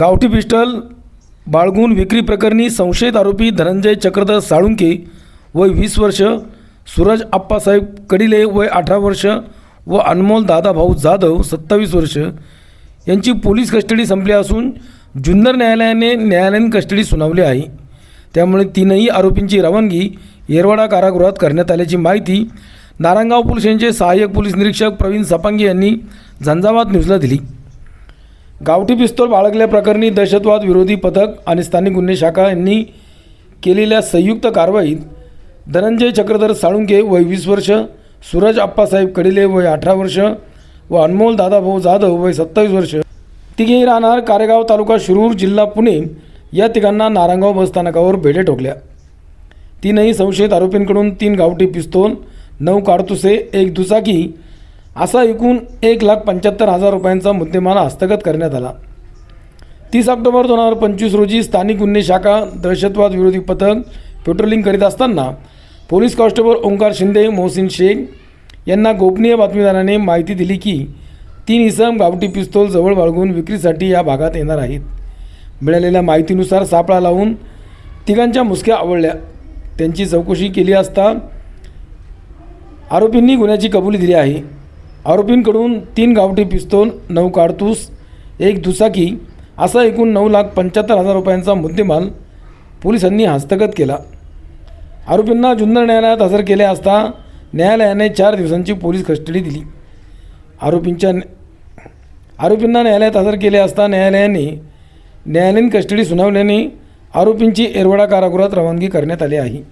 गावठी पिस्टल बाळगून विक्री प्रकरणी संशयित आरोपी धनंजय चक्रधर साळुंके वय वीस वर्ष सूरज आप्पासाहेब कडिले वय अठरा वर्ष व अनमोल दादाभाऊ जाधव सत्तावीस वर्ष. यांची पोलीस कस्टडी संपली असून जुन्नर न्यायालयाने न्यायालयीन कस्टडी सुनावली आहे. त्यामुळे तीनही आरोपींची रवानगी येरवाडा कारागृहात करण्यात आल्याची माहिती नारायणगाव पोलीस यांचे सहाय्यक पोलीस निरीक्षक प्रवीण सपांगे यांनी झंझावात न्यूजला दिली. गावठी पिस्तोल बाळगल्याप्रकरणी दहशतवाद विरोधी पथक आणि स्थानिक गुन्हे शाखा यांनी केलेल्या संयुक्त कारवाईत धनंजय चक्रधर साळुंके वय वीस वर्ष सूरज आप्पासाहेब कडिले वय अठरा वर्ष व अनमोल दादाभाऊ जाधव वय सत्तावीस वर्ष. तिघेही राहणार कारेगाव तालुका शिरूर जिल्हा पुणे या तिघांना नारायणगाव बसस्थानकावर भेटे ठोकल्या. तीनही संशयित आरोपींकडून तीन गावठी पिस्तोल नऊ काडतुसे एक दुचाकी असा एकूण एक लाख पंच्याहत्तर हजार रुपयांचा मुद्देमाल हस्तगत करण्यात आला. तीस ऑक्टोबर दोन हजार पंचवीस रोजी स्थानिक गुन्हे शाखा दहशतवाद विरोधी पथक पेट्रोलिंग करीत असताना पोलीस कॉन्स्टेबल ओंकार शिंदे मोहसिन शेख यांना गोपनीय बातमीदाराने माहिती दिली की तीन इसम गावठी पिस्तोल जवळ बाळगून विक्रीसाठी या भागात येणार आहेत. मिळालेल्या माहितीनुसार सापळा लावून तिघांच्या मुसक्या आवळल्या त्यांची चौकशी केली असता आरोपींनी गुन्ह्याची कबुली दिली आहे. आरोपींकडून तीन गावठी पिस्तोल नऊ काडतूस एक दुचाकी असा एकूण नऊ लाख पंच्याहत्तर हजार रुपयांचा मुद्देमाल पोलिसांनी हस्तगत केला. आरोपींना जुन्नर न्यायालयात हजर केले असता न्यायालयाने चार दिवसांची पोलीस कस्टडी दिली. आरोपींच्या आरोपींना न्यायालयात हजर केले असता न्यायालयाने न्यायालयीन कस्टडी सुनावल्याने आरोपींची एरवडा कारागृहात रवानगी करण्यात आली आहे.